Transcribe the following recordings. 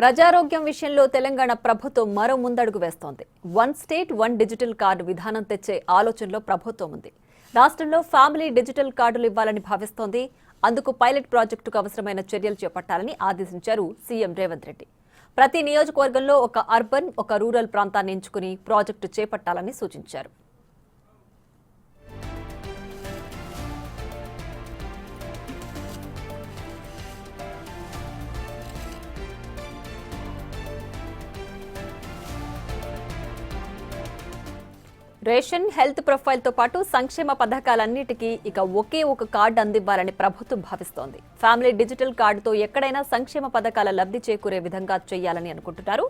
ప్రజారోగ్యం విషయంలో తెలంగాణ ప్రభుత్వం మరో ముందడుగు వేస్తోంది. One state one digital card విధానం తెచ్చే ఆలోచనలో ప్రభుత్వం ఉంది. రాష్ట్రంలో ఫ్యామిలీ డిజిటల్ కార్డులు ఇవ్వాలని భావిస్తోంది. అందుకు పైలట్ ప్రాజెక్టుకు అవసరమైన చర్యలు చేపట్టాలని ఆదేశించారు సీఎం రేవంత్ రెడ్డి. ప్రతి నియోజకవర్గంలో ఒక అర్బన్ ఒక రూరల్ ప్రాంతాన్ని ఎంచుకుని ప్రాజెక్టు చేపట్టాలని సూచించారు. రేషన్ హెల్త్ ప్రొఫైల్తో పాటు సంక్షేమ పథకాలన్నిటికీ ఇక ఒకే ఒక కార్డు అందివ్వాలని ప్రభుత్వం భావిస్తోంది. ఫ్యామిలీ డిజిటల్ కార్డుతో ఎక్కడైనా సంక్షేమ పథకాల లబ్ధి చేకూరే విధంగా చేయాలని అనుకుంటున్నారు.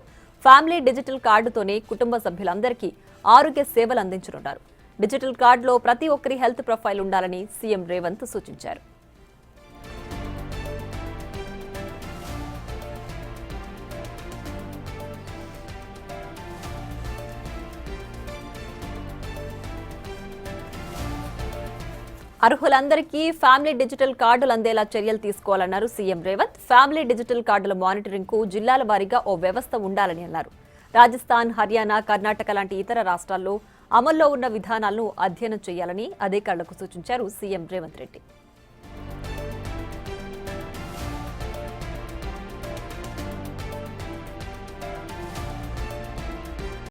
ఫ్యామిలీ డిజిటల్ కార్డుతోనే కుటుంబ సభ్యులందరికీ ఆరోగ్య సేవలు అందించనున్నారు. డిజిటల్ కార్డులో ప్రతి ఒక్కరి హెల్త్ ప్రొఫైల్ ఉండాలని సీఎం రేవంత్ సూచించారు. అర్హులందరికీ ఫ్యామిలీ డిజిటల్ కార్డులు అందేలా చర్యలు తీసుకోవాలన్నారు సీఎం రేవంత్. ఫ్యామిలీ డిజిటల్ కార్డుల మానిటరింగ్కు జిల్లాల వారీగా ఓ వ్యవస్థ ఉండాలని అన్నారు. రాజస్థాన్ హర్యానా కర్ణాటక లాంటి ఇతర రాష్ట్రాల్లో అమల్లో ఉన్న విధానాలను అధ్యయనం చేయాలని అధికారులకు సూచించారు సీఎం రేవంత్ రెడ్డి.